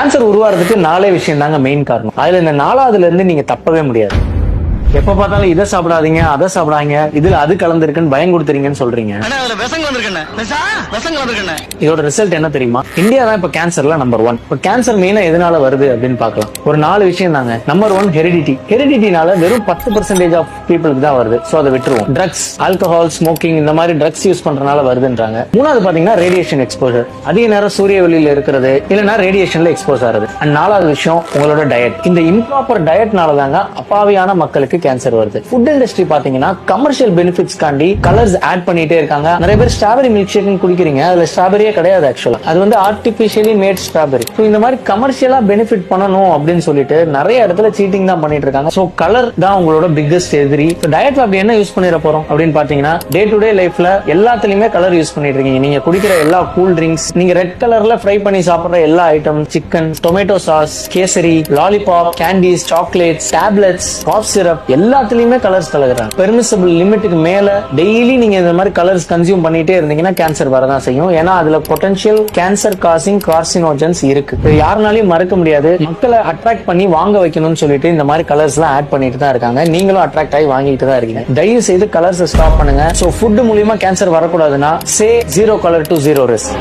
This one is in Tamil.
கேன்சர் உருவாறதுக்கு நாலே விஷயம் தாங்க மெயின் காரணம். அதுல இந்த நாலாவதுல இருந்து நீங்க தப்பவே முடியாது. எப்ப பார்த்தாலும் இதை சாப்பிடாதீங்க அதை சாப்பிடாதீங்க. இதுல அது கலந்துருக்குன்னு பயம் கொடுத்துறீங்கன்னு சொல்றீங்க. இதோட ரிசல்ட் என்ன தெரியுமா? இந்தியா தான் இப்ப கேன்சர்ல நம்பர் ஒன் இப்ப கேன்சர் மெயினா எதனால வருது அப்படின்னு பார்க்கலாம். ஒரு நாலு விஷயம் தாங்க. நம்பர் ஒன் ஹெரிடிட்டி ஹெரிடிட்டினால வெறும் பத்து பர்சன்டேஜ் ஆஃப் பீப்புளுக்கு தான் வருது. சோ அதை விட்டுருவோம். ட்ரக்ஸ் ஆல்கஹால் ஸ்மோக்கிங் இந்த மாதிரி ட்ரக்ஸ் யூஸ் பண்றதுனால வருதுன்றாங்க. மூணாவது பாத்தீங்கன்னா ரேடியேஷன் எக்ஸ்போசர் அதிக நேரம் சூரிய வெளியில இருக்கிறது இல்லைன்னா ரேடியேஷன்ல எக்ஸ்போஸ் ஆகுது அண்ட் நாலாவது விஷயம் உங்களோட டயட் இந்த இம்ப்ராப்பர் டயட்னால தாங்க அப்பாவியான மக்களுக்கு கேன்சர் வருது. ஃபுட் இண்டஸ்ட்ரி பாத்தீங்கன்னா commercial benefits candy colours add பண்ணிட்டே இருக்காங்க. நிறைய பேர் ஸ்ட்ராபெரி மில்க் ஷேக் குடிக்கிறீங்க. அதுல ஸ்ட்ராபெரியே கிடையாது ஆக்சுவலா அது வந்து ஆர்டிபிஷியலி மேட் ஸ்ட்ராபெரி ஸோ இந்த மாதிரி கமர்ஷியலா பெனிஃபிட் பண்ணணும் அப்படின்னு சொல்லிட்டு நிறைய இடத்துல சீட்டிங் தான் பண்ணிட்டு இருக்காங்க. ஸோ கலர் தான் உங்களோட பிக்கஸ்ட் எதிரி. டயட்ல அப்படி என்ன யூஸ் பண்ணிட போறோம் அப்படின்னு பாத்தீங்கன்னா டே டு டே லைஃப்ல எல்லாத்துலயுமே கலர் யூஸ் பண்ணிட்டு இருக்கீங்க. நீங்க குடிக்கிற எல்லா கூல் ட்ரிங்க்ஸ் நீங்க ரெட் கலர்ல ஃப்ரை பண்ணி சாப்பிடுற எல்லா item chicken tomato sauce kesari lollipop candies chocolates tablets cough syrup எல்லாத்துலயுமே கலர்ஸ் கலக்குறாங்க. பெர்மிசபிள் லிமிட்டுக்கு மேல டெய்லி நீங்க இந்த மாதிரி கலர்ஸ் கன்சியூம் பண்ணிட்டே இருந்தீங்கன்னா கேன்சர் வரதான் செய்யும். ஏன்னா அதுல பொட்டன்ஷியல் கேன்சர் காசிங் கார்சினோஜன்ஸ் இருக்கு. யாருனாலையும் மறக்க முடியாது. மக்களை அட்ராக்ட் பண்ணி வாங்க வைக்கணும்னு சொல்லிட்டு இந்த மாதிரி கலர்ஸ் எல்லாம் ஆட் பண்ணிட்டு தான் இருக்காங்க. நீங்களும் அட்ராக்ட் ஆகி வாங்கிட்டு தான் இருக்கீங்க. தயவு செய்து கலர்ஸ் ஸ்டாப் பண்ணுங்க. சோ ஃபுட் மூலியமா cancer வரக்கூடாதுன்னா say zero colour to zero risk